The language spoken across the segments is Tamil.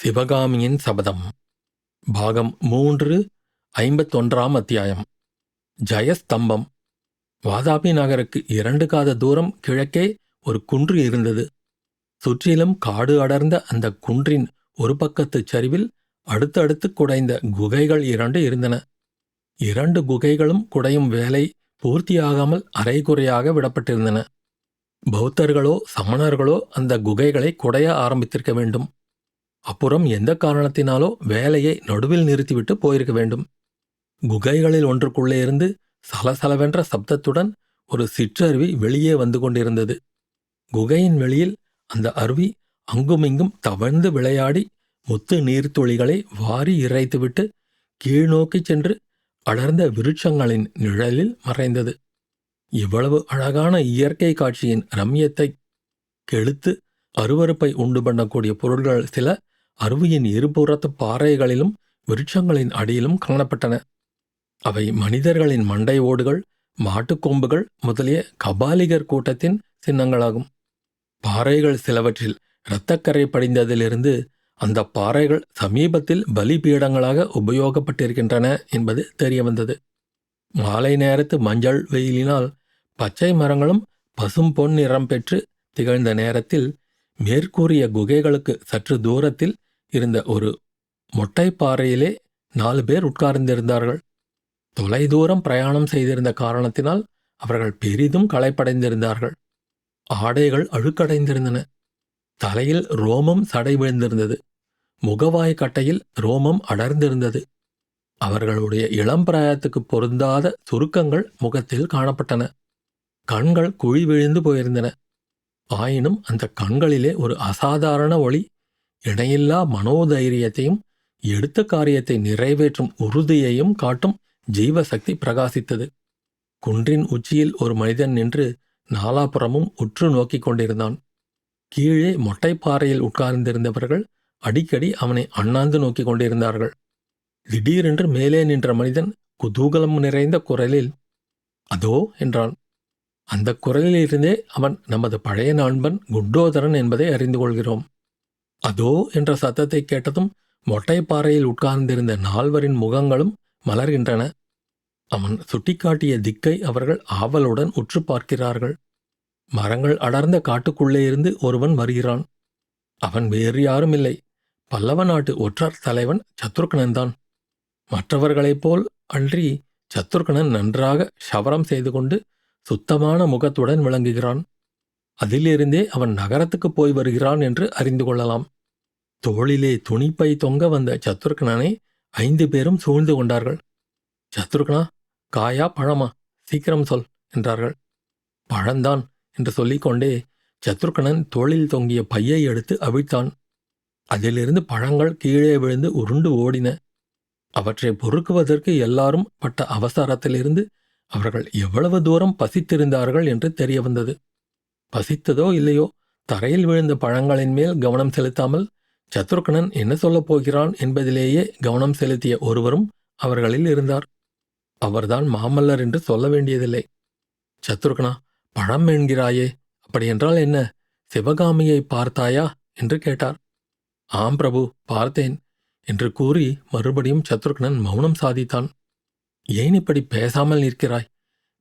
சிவகாமியின் சபதம். பாகம் மூன்று ஐம்பத்தொன்றாம் அத்தியாயம். ஜயஸ்தம்பம். வாதாபி நகருக்கு இரண்டு காத தூரம் கிழக்கே ஒரு குன்று இருந்தது. சுற்றிலும் காடு அடர்ந்த அந்த குன்றின் ஒரு பக்கத்துச் சரிவில் அடுத்தடுத்து குடைந்த குகைகள் இரண்டு இருந்தன. இரண்டு குகைகளும் குடையும் வேலை பூர்த்தியாகாமல் அரைகுறையாக விடப்பட்டிருந்தன. பௌத்தர்களோ சமணர்களோ அந்த குகைகளை குடைய ஆரம்பித்திருக்க வேண்டும். அப்புறம் எந்த காரணத்தினாலோ வேலையை நடுவில் நிறுத்திவிட்டு போயிருக்க வேண்டும். குகைகளில் ஒன்றுக்குள்ளே இருந்து சலசலவென்ற சப்தத்துடன் ஒரு சிற்றருவி வெளியே வந்து கொண்டிருந்தது. குகையின் வெளியில் அந்த அருவி அங்குமிங்கும் தவழ்ந்து விளையாடி முத்து நீர்த்துளிகளை வாரி இறைத்துவிட்டு கீழ்நோக்கிச் சென்று அடர்ந்த விருட்சங்களின் நிழலில் மறைந்தது. இவ்வளவு அழகான இயற்கை காட்சியின் ரம்யத்தை கெடுத்து அருவருப்பை உண்டு பண்ணக்கூடிய பொருள்கள் சில அருவியின் இருபுறத்து பாறைகளிலும் விருட்சங்களின் அடியிலும் காணப்பட்டன. அவை மனிதர்களின் மண்டை ஓடுகள் மாட்டுக்கொம்புகள் முதலிய கபாலிகர் கூட்டத்தின் சின்னங்களாகும். பாறைகள் சிலவற்றில் இரத்தக்கரை படிந்ததிலிருந்து அந்த பாறைகள் சமீபத்தில் பலிபீடங்களாக உபயோகப்பட்டிருக்கின்றன என்பது தெரியவந்தது. மாலை நேரத்து மஞ்சள் வெயிலினால் பச்சை மரங்களும் பசும் பொன் நிறம் பெற்று திகழ்ந்த நேரத்தில் மேற்கூறிய குகைகளுக்கு சற்று தூரத்தில் இருந்த ஒரு மொட்டைப்பாறையிலே நாலு பேர் உட்கார்ந்திருந்தார்கள். தொலைதூரம் பிரயாணம் செய்திருந்த காரணத்தினால் அவர்கள் பெரிதும் களைப்படைந்திருந்தார்கள். ஆடைகள் அழுக்கடைந்திருந்தன. தலையில் ரோமம் சடை விழுந்திருந்தது. முகவாய் கட்டையில் ரோமம் அடர்ந்திருந்தது. அவர்களுடைய இளம் பிராயத்துக்கு பொருந்தாத சுருக்கங்கள் முகத்தில் காணப்பட்டன. கண்கள் குழி விழுந்து போயிருந்தன. ஆயினும் அந்த கண்களிலே ஒரு அசாதாரண ஒளி இடையில்லா மனோதைரியத்தையும் எடுத்த காரியத்தை நிறைவேற்றும் உறுதியையும் காட்டும் ஜீவசக்தி பிரகாசித்தது. குன்றின் உச்சியில் ஒரு மனிதன் நின்று நாலாபுறமும் உற்று நோக்கிக் கொண்டிருந்தான். கீழே மொட்டைப்பாறையில் உட்கார்ந்திருந்தவர்கள் அடிக்கடி அவனை அண்ணாந்து நோக்கிக் கொண்டிருந்தார்கள். திடீரென்று மேலே நின்ற மனிதன் குதூகலம் நிறைந்த குரலில் அதோ என்றான். அந்த குரலிலிருந்தே அவன் நமது பழைய நண்பன் குண்டோதரன் என்பதை அறிந்து கொள்கிறோம். அதோ என்ற சத்தத்தை கேட்டதும் மொட்டைப்பாறையில் உட்கார்ந்திருந்த நால்வரின் முகங்களும் மலர்கின்றன. அவன் சுட்டிக்காட்டிய திக்கை அவர்கள் ஆவலுடன் உற்று பார்க்கிறார்கள். மரங்கள் அடர்ந்த காட்டுக்குள்ளே இருந்து ஒருவன் வருகிறான். அவன் வேறு யாரும் இல்லை. பல்லவ நாட்டு ஒற்றர் தலைவன் சத்ருக்னன்தான் மற்றவர்களைப் போல் அன்றி சத்ருக்னன் நன்றாக சவரம் செய்து கொண்டு சுத்தமான முகத்துடன் விளங்குகிறான். அதிலிருந்தே அவன் நகரத்துக்குப் போய் வருகிறான் என்று அறிந்து கொள்ளலாம். தோளிலே துணிப்பை தொங்க வந்த சத்ருக்னனை ஐந்து பேரும் சூழ்ந்து கொண்டார்கள். சத்ருக்னா காயா பழமா? சீக்கிரம் சொல் என்றார்கள். பழந்தான் என்று சொல்லிக்கொண்டே சத்ருக்கணன் தோளில் தொங்கிய பையை எடுத்து அவிழ்த்தான். அதிலிருந்து பழங்கள் கீழே விழுந்து உருண்டு ஓடின. அவற்றை பொறுக்குவதற்கு எல்லாரும் பட்ட அவசரத்திலிருந்து அவர்கள் எவ்வளவு தூரம் பசித்திருந்தார்கள் என்று தெரிய வந்தது. பசித்ததோ இல்லையோ தரையில் விழுந்த பழங்களின் மேல் கவனம் செலுத்தாமல் சத்ருக்கணன் என்ன சொல்லப் போகிறான் என்பதிலேயே கவனம் செலுத்திய ஒருவரும் அவர்களில் இருந்தார். அவர்தான் மாமல்லர் என்று சொல்ல வேண்டியதில்லை. சத்ருகனா பழம் என்கிறாயே அப்படியென்றால் என்ன? சிவகாமியை பார்த்தாயா? என்று கேட்டார். ஆம் பிரபு பார்த்தேன் என்று கூறி மறுபடியும் சத்ருக்னன் மௌனம் சாதித்தான். ஏன் இப்படி பேசாமல் நிற்கிறாய்?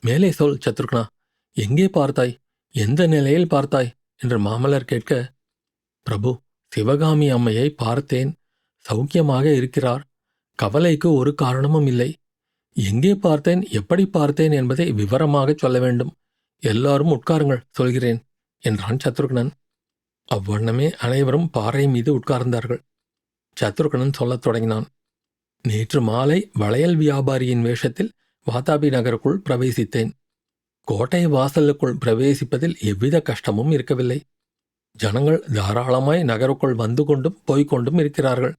மேலே சொல் சத்ருக்னா எங்கே பார்த்தாய்? எந்த நிலையில் பார்த்தாய்? என்று மாமல்லர் கேட்க பிரபு சிவகாமி அம்மையை பார்த்தேன். சௌக்கியமாக இருக்கிறார். கவலைக்கு ஒரு காரணமும் இல்லை. எங்கே பார்த்தேன்? எப்படி பார்த்தேன் என்பதை விவரமாகச் சொல்ல வேண்டும். எல்லாரும் உட்காருங்கள் சொல்கிறேன் என்றான் சத்ருக்னன். அவ்வண்ணமே அனைவரும் பாறை மீது உட்கார்ந்தார்கள். சத்ருக்னன் சொல்லத் தொடங்கினான். நேற்று மாலை வளையல் வியாபாரியின் வேஷத்தில் வாதாபி நகருக்குள் பிரவேசித்தேன். கோட்டை வாசலுக்குள் பிரவேசிப்பதில் எவ்வித கஷ்டமும் இருக்கவில்லை. ஜனங்கள் தாராளமாய் நகருக்குள் வந்து கொண்டும் போய்க் கொண்டும் இருக்கிறார்கள்.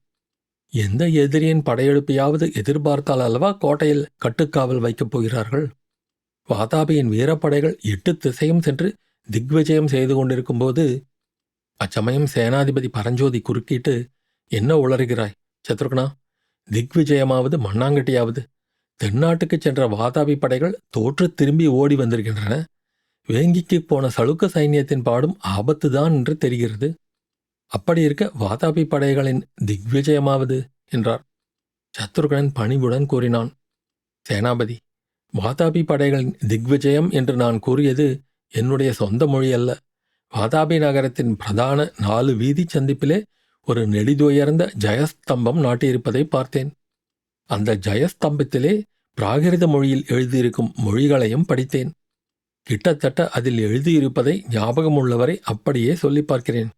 எந்த எதிரியின் படையெடுப்பையாவது எதிர்பார்த்தால் அல்லவா கோட்டையில் கட்டுக்காவல் வைக்கப் போகிறார்கள்? வாதாபியின் வீரப்படைகள் எட்டு திசையும் சென்று திக்விஜயம் செய்து கொண்டிருக்கும்போது அச்சமயம் சேனாதிபதி பரஞ்சோதி குறுக்கிட்டு என்ன உளறுகிறாய் சத்ருக்னா? திக்விஜயமாவது மண்ணாங்கட்டியாவது தென்னாட்டுக்குச் சென்ற வாதாபி படைகள் தோற்று திரும்பி ஓடி வந்திருக்கின்றன. வேங்கிக்குப் போன சளுக்க சைன்யத்தின் பாடும் ஆபத்துதான் என்று தெரிகிறது. அப்படி இருக்க வாதாபி படைகளின் திக்விஜயமாவது? என்றார். சத்ருகனன் பணிவுடன் கூறினான் சேனாபதி வாதாபி படைகளின் திக்விஜயம் என்று நான் கூறியது என்னுடைய சொந்த மொழி அல்ல வாதாபி நகரத்தின் பிரதான நாலு வீதி சந்திப்பிலே ஒரு நெடிதுயர்ந்த ஜெயஸ்தம்பம் நாட்டியிருப்பதை பார்த்தேன். அந்த ஜயஸ்தம்பத்திலே பிராகிருத மொழியில் எழுதியிருக்கும் மொழிகளையும் படித்தேன். கிட்டத்தட்ட அதில் எழுதியிருப்பதை ஞாபகமுள்ளவரை அப்படியே சொல்லி பார்க்கிறேன்.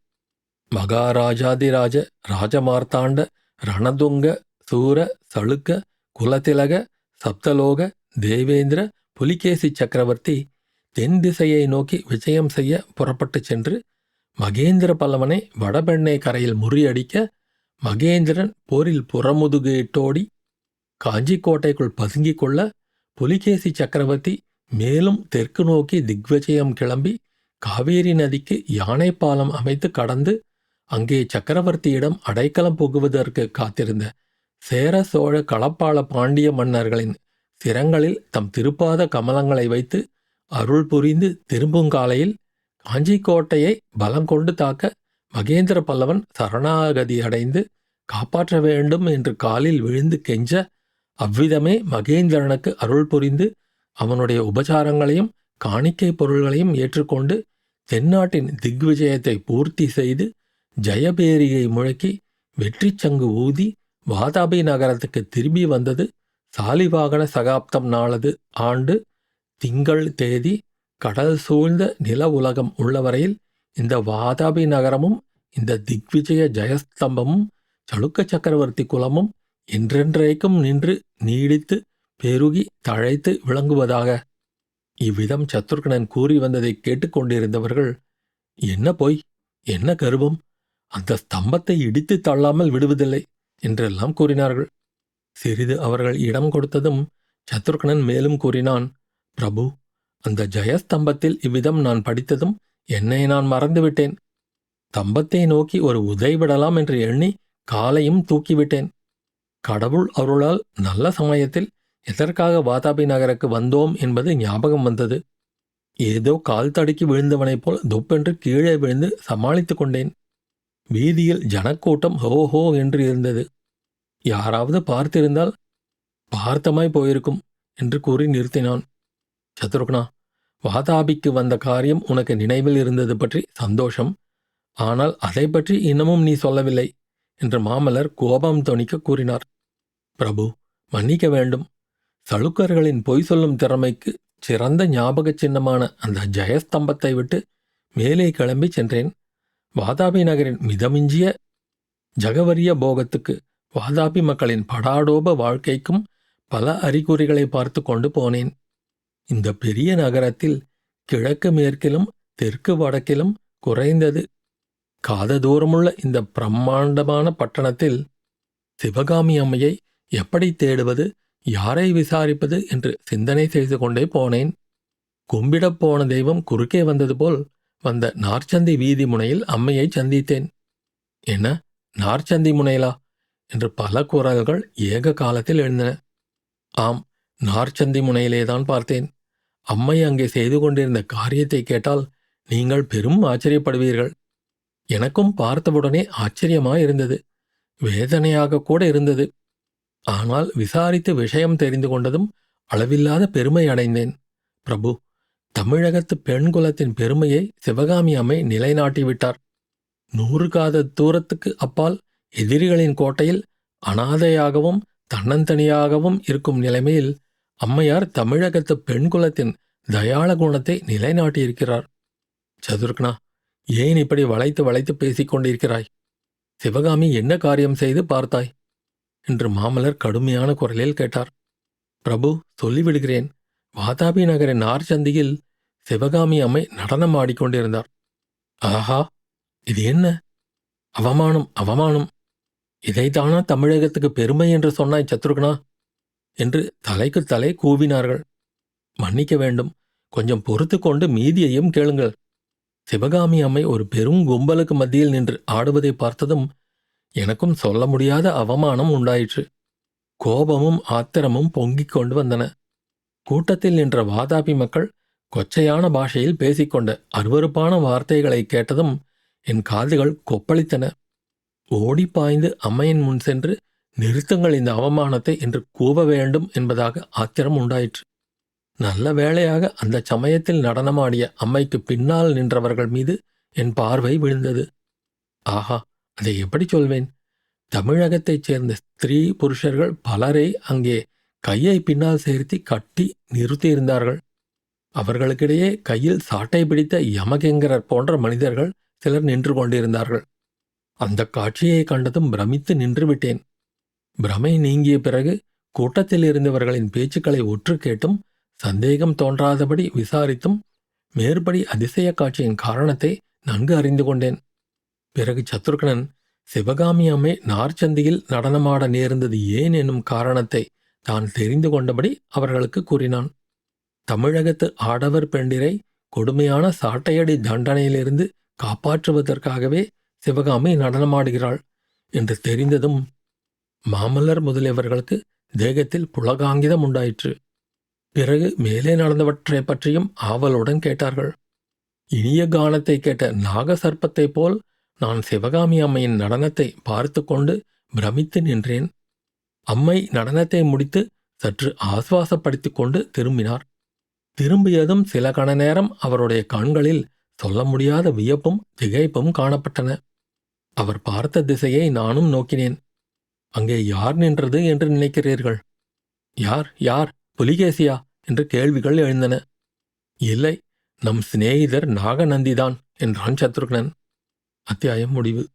மகாராஜாதிராஜ ராஜமார்த்தாண்ட ரணதுங்க சூர சளுக்க குலதிலக சப்தலோக தேவேந்திர புலிகேசி சக்கரவர்த்தி தென் திசையை நோக்கி விஜயம் செய்ய புறப்பட்டுச் சென்று மகேந்திர பல்லவனை வடபெண்ணை கரையில் முறியடிக்க மகேந்திரன் போரில் புறமுதுகேட்டோடி காஞ்சிக்கோட்டைக்குள் பதுங்கிக் கொள்ள புலிகேசி சக்கரவர்த்தி மேலும் தெற்கு நோக்கி திக்விஜயம் கிளம்பி காவேரி நதிக்கு யானை பாலம் அமைத்து கடந்து அங்கே சக்கரவர்த்தியிடம் அடைக்கலம் புகுவதற்கு காத்திருந்த சேர சோழ களப்பாள பாண்டிய மன்னர்களின் சிரங்களில் தம் திருப்பாத கமலங்களை வைத்து அருள் புரிந்து திரும்புங்காலையில் காஞ்சிக்கோட்டையை பலம் கொண்டு தாக்க மகேந்திர பல்லவன் சரணாகதி அடைந்து காப்பாற்ற வேண்டும் என்று காலில் விழுந்து கெஞ்ச அவ்விதமே மகேந்திரனுக்கு அருள் புரிந்து அவனுடைய உபசாரங்களையும் காணிக்கை பொருள்களையும் ஏற்றுக்கொண்டு தென்னாட்டின் திக்விஜயத்தை பூர்த்தி செய்து ஜெயபேரியை முழக்கி வெற்றி சங்கு ஊதி வாதாபி நகரத்துக்கு திரும்பி வந்தது சாலிவாகன சகாப்தம் நாளது ஆண்டு திங்கள் தேதி கடல் சூழ்ந்த நில உலகம் உள்ளவரையில் இந்த வாதாபி நகரமும் இந்த திக்விஜய ஜெயஸ்தம்பமும் சளுக்க சக்கரவர்த்தி குலமும் என்றென்றைக்கும் நின்று நீடித்து பெருகி தழைத்து விளங்குவதாக. இவ்விதம் சத்ருகனன் கூறி வந்ததை கேட்டுக்கொண்டிருந்தவர்கள் என்ன பொய்? என்ன கருவம்? அந்த ஸ்தம்பத்தை இடித்து தள்ளாமல் விடுவதில்லை என்றெல்லாம் கூறினார்கள். சிறிது அவர்கள் இடம் கொடுத்ததும் சத்ருகனன் மேலும் கூறினான் பிரபு அந்த ஜெயஸ்தம்பத்தில் இவ்விதம் நான் படித்ததும் என்னை நான் மறந்துவிட்டேன். ஸ்தம்பத்தை நோக்கி ஒரு உதை விடலாம் என்று எண்ணி காலையும் தூக்கிவிட்டேன். கடவுள் அருளால் நல்ல சமயத்தில் எதற்காக வாதாபி நகருக்கு வந்தோம் என்பது ஞாபகம் வந்தது. ஏதோ கால் தடுக்கி விழுந்தவனைப் போல் தொப்பென்று கீழே விழுந்து சமாளித்துக் கொண்டேன். வீதியில் ஜனக்கூட்டம் ஹோ ஹோ என்று இருந்தது. யாராவது பார்த்திருந்தால் பார்த்தமாய் போயிருக்கும் என்று கூறி நிறுத்தினான். சத்ருக்னா வாதாபிக்கு வந்த காரியம் உனக்கு நினைவில் இருந்தது பற்றி சந்தோஷம். ஆனால் அதை பற்றி இன்னமும் நீ சொல்லவில்லை. என்று மாமல்லர் கோபம் தொனிக்க கூறினார். பிரபு மன்னிக்க வேண்டும். சளுக்கர்களின் பொய் சொல்லும் திறமைக்கு சிறந்த ஞாபகச் சின்னமான அந்த ஜெயஸ்தம்பத்தை விட்டு மேலே கிளம்பி சென்றேன். வாதாபி நகரின் மிதமிஞ்சிய ஜகவரிய போகத்துக்கு வாதாபி மக்களின் படாடோப வாழ்க்கைக்கும் பல அறிகுறிகளை பார்த்து கொண்டு போனேன். இந்த பெரிய நகரத்தில் கிழக்கு மேற்கிலும் தெற்கு வடக்கிலும் குறைந்தது காத தூரமுள்ள இந்த பிரம்மாண்டமான பட்டணத்தில் சிவகாமி அம்மையை எப்படி தேடுவது யாரை விசாரிப்பது என்று சிந்தனை செய்து கொண்டே போனேன். கும்பிடப் போன தெய்வம் குறுக்கே வந்தது போல் வந்த நார்ச்சந்தி வீதி முனையில் அம்மையை சந்தித்தேன். என்ன நார்ச்சந்தி முனையிலா? என்று பல குரல்கள் ஏக காலத்தில் எழுந்தன. ஆம் நார்ச்சந்தி முனையிலேதான் பார்த்தேன். அம்மை அங்கே செய்து கொண்டிருந்த காரியத்தை கேட்டால் நீங்கள் பெரும் ஆச்சரியப்படுவீர்கள். எனக்கும் பார்த்தவுடனே ஆச்சரியமாயிருந்தது. வேதனையாக கூட இருந்தது. ஆனால் விசாரித்து விஷயம் தெரிந்து கொண்டதும் அளவில்லாத பெருமை அடைந்தேன். பிரபு தமிழகத்து பெண் குலத்தின் பெருமையை சிவகாமி அம்மை நிலைநாட்டிவிட்டார் நூறு காத தூரத்துக்கு அப்பால் எதிரிகளின் கோட்டையில் அனாதையாகவும் தன்னந்தனியாகவும் இருக்கும் நிலைமையில் அம்மையார் தமிழகத்து பெண் குலத்தின் தயாள குணத்தை நிலைநாட்டியிருக்கிறார். சதுர்க்னா ஏன் இப்படி வளைத்து வளைத்து பேசிக் கொண்டிருக்கிறாய்? சிவகாமி என்ன காரியம் செய்து பார்த்தாய்? என்று மாமலர் கடுமையான குரலில் கேட்டார். பிரபு சொல்லிவிடுகிறேன். வாதாபி நகரின் நார்ச்சந்தியில் சிவகாமி அம்மை நடனம் ஆடிக்கொண்டிருந்தார் ஆஹா இது என்ன? அவமானம் அவமானம். இதைத்தானா தமிழகத்துக்கு பெருமை என்று சொன்னாய் சத்ருகனா? என்று தலைக்கு தலை கூவினார்கள். மன்னிக்க வேண்டும். கொஞ்சம் பொறுத்து கொண்டு மீதியையும் கேளுங்கள். சிவகாமி அம்மை ஒரு பெரும் கும்பலுக்கு மத்தியில் நின்று ஆடுவதை பார்த்ததும் எனக்கும் சொல்ல முடியாத அவமானம் உண்டாயிற்று. கோபமும் ஆத்திரமும் பொங்கிக் கொண்டு வந்தன. கூட்டத்தில் நின்ற வாதாபி மக்கள் கொச்சையான பாஷையில் பேசிக்கொண்ட அருவருப்பான வார்த்தைகளை கேட்டதும் என் காதுகள் கொப்பளித்தன. ஓடி பாய்ந்து அம்மையின் முன் சென்று நிறுத்துங்கள் இந்த அவமானத்தை என்று கூவ வேண்டும் என்பதாக ஆத்திரம் உண்டாயிற்று. நல்ல வேளையாக அந்த சமயத்தில் நடனமாடிய அம்மைக்கு பின்னால் நின்றவர்கள் மீது என் பார்வை விழுந்தது. ஆஹா அதை எப்படி சொல்வேன்? தமிழகத்தைச் சேர்ந்த ஸ்திரீ புருஷர்கள் பலரை அங்கே கையை பின்னால் சேர்த்தி கட்டி நிறுத்தியிருந்தார்கள். அவர்களுக்கிடையே கையில் சாட்டை பிடித்த யமகெங்கரர் போன்ற மனிதர்கள் சிலர் நின்று கொண்டிருந்தார்கள். அந்த காட்சியை கண்டதும் பிரமித்து நின்றுவிட்டேன் பிரமை நீங்கிய பிறகு கூட்டத்தில் இருந்தவர்களின் பேச்சுக்களை ஒற்று கேட்டும் சந்தேகம் தோன்றாதபடி விசாரித்தும் மேற்படி அதிசய காட்சியின் காரணத்தை நன்கு அறிந்து கொண்டேன். பிறகு சத்ருகனன் சிவகாமி அம்மை நார்ச்சந்தியில் நடனமாட நேர்ந்தது ஏன் என்னும் காரணத்தை தான் தெரிந்து கொண்டபடி அவர்களுக்கு கூறினான். தமிழகத்து ஆடவர் பெண்டிரை கொடுமையான சாட்டையடி தண்டனையிலிருந்து காப்பாற்றுவதற்காகவே சிவகாமி நடனமாடுகிறாள் என்று தெரிந்ததும் மாமல்லர் முதலியவர்களுக்கு தேகத்தில் புலகாங்கிதம் உண்டாயிற்று. பிறகு மேலே நடந்தவற்றைப் பற்றியும் ஆவலுடன் கேட்டார்கள். இனிய கானத்தை கேட்ட நாகசர்ப்பத்தைப் போல் நான் சிவகாமி அம்மையின் நடனத்தை பார்த்து கொண்டு பிரமித்து நின்றேன். அம்மை நடனத்தை முடித்து சற்று ஆசுவாசப்படுத்திக் கொண்டு திரும்பினார். திரும்பியதும் சில கண நேரம் அவருடைய கண்களில் சொல்ல முடியாத வியப்பும் திகைப்பும் காணப்பட்டன. அவர் பார்த்த திசையை நானும் நோக்கினேன். அங்கே யார் நின்றது என்று நினைக்கிறீர்கள்? யார் யார் புலிகேசியா? என்று கேள்விகள் எழுந்தன. இல்லை நம் சிநேகிதர் நாகநந்திதான் என்றான் சத்ருக்னன். அத்தியாயம் முடிவு.